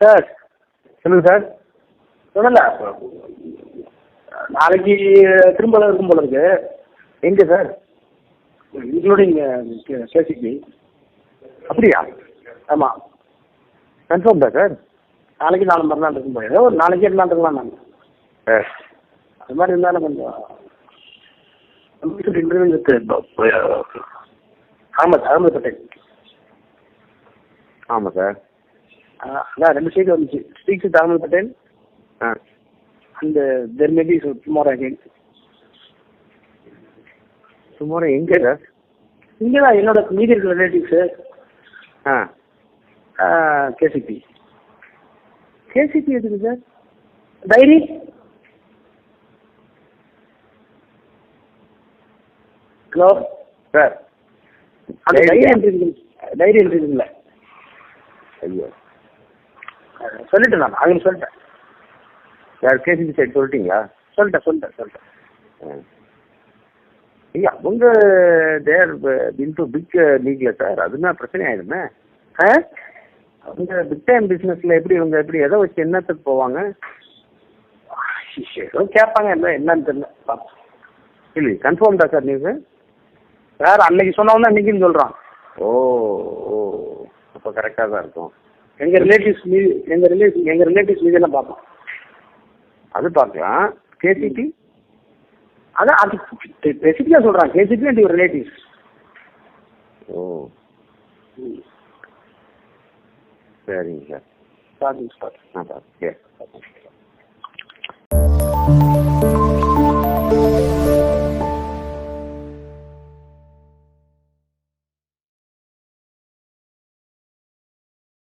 Sir சொல்லுங்க sir. சொல்லல. நாளைக்கு திரும்ப இருக்கும் போல இருக்கு. எங்கே சார்? இன்க்ளூடிங் கேசிபி அப்படியா? ஆமாம் கன்ஃபார்ம் தான் சார்? நாளைக்கு நாலு மறுநாள் இருக்கும் போல. ஏதோ ஒரு நாளைக்கு எட்டு நாள் இருக்கலாம் நான் சார் அது மாதிரி இருந்தாலும் கொஞ்சம் இன்டர்வியூ அகமது அகமது பட்டேல் ஆமாம் சார். அதான் ரெண்டு சைடு வந்துச்சு. Speak with Ahmed Patel and there maybe tomorrow again tomorrow எங்கே சார்? இங்கே தான் என்னோட மீதி இருக்கிற ரிலேட்டிவ்ஸு ஆ. கேசிபி கேசிபி எதுக்கு சார் டைரி. ஹலோ சார் அந்த டைரி என்ட்ரி டைரி என்ட்ரி இருக்குல்ல ஐயோ. சொல்லிட்டேன் நான் அவங்க சொல்லிட்டேன். சார் கேசிபி சைடு சொல்லிட்டீங்களா? சொல்லிட்டேன் சொல்லிட்டேன் சொல்லிட்டேன். ஐயா அவங்க தேர் இன்டு பிக் லீக்ல சார் அதுனா பிரச்சனை ஆயிடுமே. அவங்க பிக் டைம் பிஸ்னஸ்ல எப்படி இவங்க எப்படி எதை வச்சு என்னத்துக்கு போவாங்க? ஏதோ கேட்பாங்க என்ன என்னன்னு தெரியல. இல்லை கன்ஃபார்ம் தான் சார் நியூஸு வேற அன்னைக்கு சொன்னவன் தான் இன்னைக்குன்னு சொல்றான். ஓ ஓ அப்போ கரெக்டாக தான் இருக்கும். எங்க ரிலேட்டிவ்ஸ் மீது எங்க ரிலேட்டிவ் எங்க ரிலேட்டிவ்ஸ் மீது எல்லாம் பார்ப்போம். அது பார்க்கலாம். கேசிபி அதான் அது ஸ்பெசிஃபிக்கா சொல்றான். கேசிபி அண்ட் யுவர் ரிலேட்டிவ்ஸ் ஓ. சரிங்க சார். ஸ்டார்டிங் ஸ்டார்ட் ஆ சார் சரி